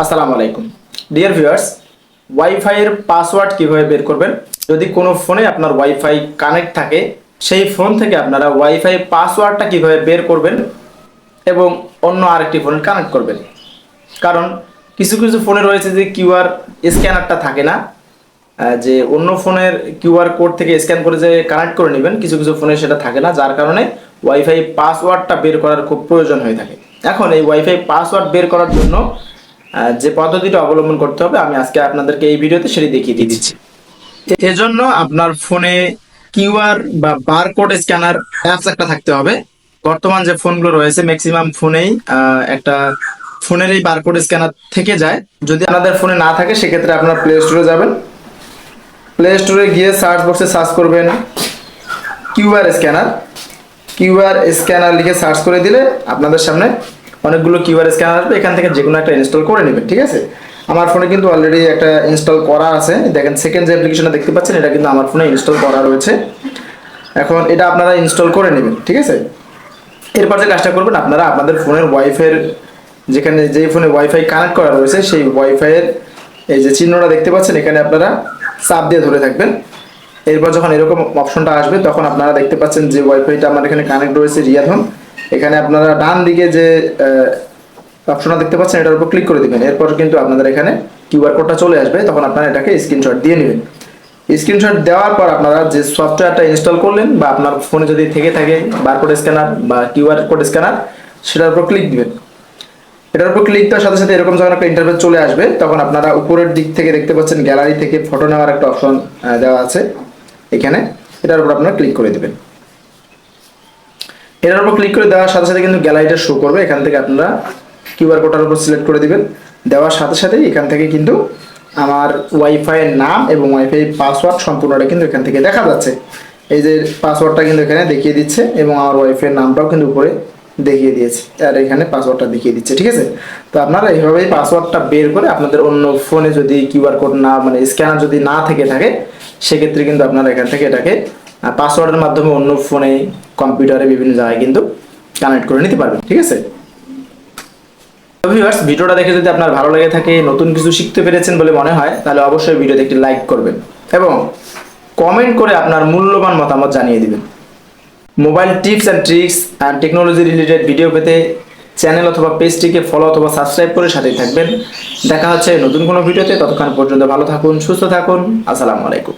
আসসালামু আলাইকুম। Dear viewers ওয়াইফাইয়ের password কীভাবে বের করবেন? যদি কোনো ফোনে আপনার ওয়াইফাই কানেক্ট থাকে, সেই ফোন থেকে আপনারা ওয়াইফাই পাসওয়ার্ডটা কীভাবে বের করবেন এবং অন্য আরেকটি ফোনে কানেক্ট করবেন? কারণ কিছু কিছু ফোনে রয়েছে যে কিউআর স্ক্যানারটা থাকে না যে অন্য ফোনের কিউআর কোড থেকে স্ক্যান করে যে কানেক্ট করে নেবেন, কিছু কিছু ফোনে সেটা থাকে না, যার কারণে ওয়াইফাই পাসওয়ার্ডটা বের করার খুব প্রয়োজন হয়ে থাকে। এখন এই ওয়াইফাই পাসওয়ার্ড বের করার জন্য যে পদ্ধতিটা অবলম্বন করতে হবে, আমি আজকে আপনাদেরকে এই ভিডিওতে সেটি দেখিয়ে দিচ্ছি। এজন্য আপনার ফোনে কিউআর বা বারকোড স্ক্যানার অ্যাপস একটা থাকতে হবে। বর্তমান যে ফোনগুলো রয়েছে ম্যাক্সিমাম ফোনেই একটা ফোনের এই বারকোড স্ক্যানার থেকে যায়। যদি আপনাদের ফোনে না থাকে, সেক্ষেত্রে আপনার প্লে স্টোরে যাবেন। প্লে স্টোরে গিয়ে সার্চ বক্সে সার্চ করবেন কিউআর স্ক্যানার। কিউআর স্ক্যানার লিখে সার্চ করে দিলে আপনাদের সামনে অনেকগুলো কিউআর স্ক্যানার আসবে, এখান থেকে যে কোনো একটা ইনস্টল করে নেবেন, ঠিক আছে? আমার ফোনে কিন্তু অলরেডি একটা ইনস্টল করা আছে। দেখেন সেকেন্ড যে অ্যাপ্লিকেশনটা দেখতে পাচ্ছেন, এটা কিন্তু আমার ফোনে ইনস্টল করা রয়েছে। এখন এটা আপনারা ইনস্টল করে নেবেন, ঠিক আছে? এরপর যে কাজটা করবেন, আপনারা আপনাদের ফোনের ওয়াইফাইয়ের যেখানে যেই ফোনে ওয়াইফাই কানেক্ট করা রয়েছে, সেই ওয়াইফাইয়ের এই যে চিহ্নটা দেখতে পাচ্ছেন, এখানে আপনারা চাপ দিয়ে ধরে থাকবেন। এরপর যখন এরকম অপশনটা আসবে, তখন আপনারা দেখতে পাচ্ছেন যে ওয়াইফাইটা আমার এখানে কানেক্ট রয়েছে রিয়াধন এখানে আপনারা ডান দিকে যে অপশনটা দেখতে পাচ্ছেন, এটার উপর ক্লিক করে দিবেন। এরপর কিন্তু আপনাদের এখানে কিউআর কোডটা চলে আসবে, তখন আপনারা এটাকে স্ক্রিনশট দিয়ে নেবেন। স্ক্রিনশট দেওয়ার পর আপনারা যে সফটওয়্যারটা ইনস্টল করলেন বা আপনার ফোনে যদি থেকে থাকে বারকোড স্ক্যানার বা কিউআর কোড স্ক্যানার সেটার উপর ক্লিক দিবেন। এটার উপর ক্লিক দেওয়ার সাথে সাথে এরকম যখন একটা ইন্টারফেস চলে আসবে, তখন আপনারা উপরের দিক থেকে দেখতে পাচ্ছেন গ্যালারি থেকে ফটো নেওয়ার একটা অপশন দেওয়া আছে এখানে। এটার উপর আপনারা ক্লিক করে দিবেন। এটার উপর ক্লিক করে দেওয়ার সাথে সাথে কিন্তু গ্যালারিটা শো করবে। এখান থেকে আপনারা কিউআর কোডটার উপর সিলেক্ট করে দিবেন। দেওয়ার সাথে সাথে এখান থেকে কিন্তু আমার ওয়াইফাই এর নাম এবং ওয়াইফাই পাসওয়ার্ড সম্পূর্ণটা কিন্তু এখান থেকে দেখা যাচ্ছে। এই যে পাসওয়ার্ডটা কিন্তু এখানে দেখিয়ে দিচ্ছে এবং আমার ওয়াইফাই এর নামটাও কিন্তু উপরে দেখিয়ে দিয়েছে। আর এখানে পাসওয়ার্ডটা দেখিয়ে দিচ্ছে, ঠিক আছে? তো আপনারা এইভাবেই পাসওয়ার্ডটা বের করে আপনাদের অন্য ফোনে যদি কিউআর কোড না মানে স্ক্যানার যদি না থেকে থাকে, সেক্ষেত্রে কিন্তু আপনারা এখান থেকে এটাকে পাসওয়ার্ডের মাধ্যমে অন্য ফোনে কম্পিউটারে বিভিন্ন জায়গায় কিন্তু কানেক্ট করে নিতে পারবেন, ঠিক আছে? ভিউয়ার্স ভিডিওটা দেখে যদি আপনার ভালো লেগে থাকে, নতুন কিছু শিখতে পেরেছেন বলে মনে হয়, তাহলে অবশ্যই ভিডিওতে একটি লাইক করবেন এবং কমেন্ট করে আপনার মূল্যবান মতামত জানিয়ে দিবেন। Mobile tips and tricks and technology related video পেতে চ্যানেল অথবা পেজটিকে ফলো অথবা সাবস্ক্রাইব করে সাথেই থাকবেন। দেখা হচ্ছে নতুন কোনো ভিডিওতে ততক্ষণ পর্যন্ত ভালো থাকুন, সুস্থ থাকুন, আসসালামু আলাইকুম।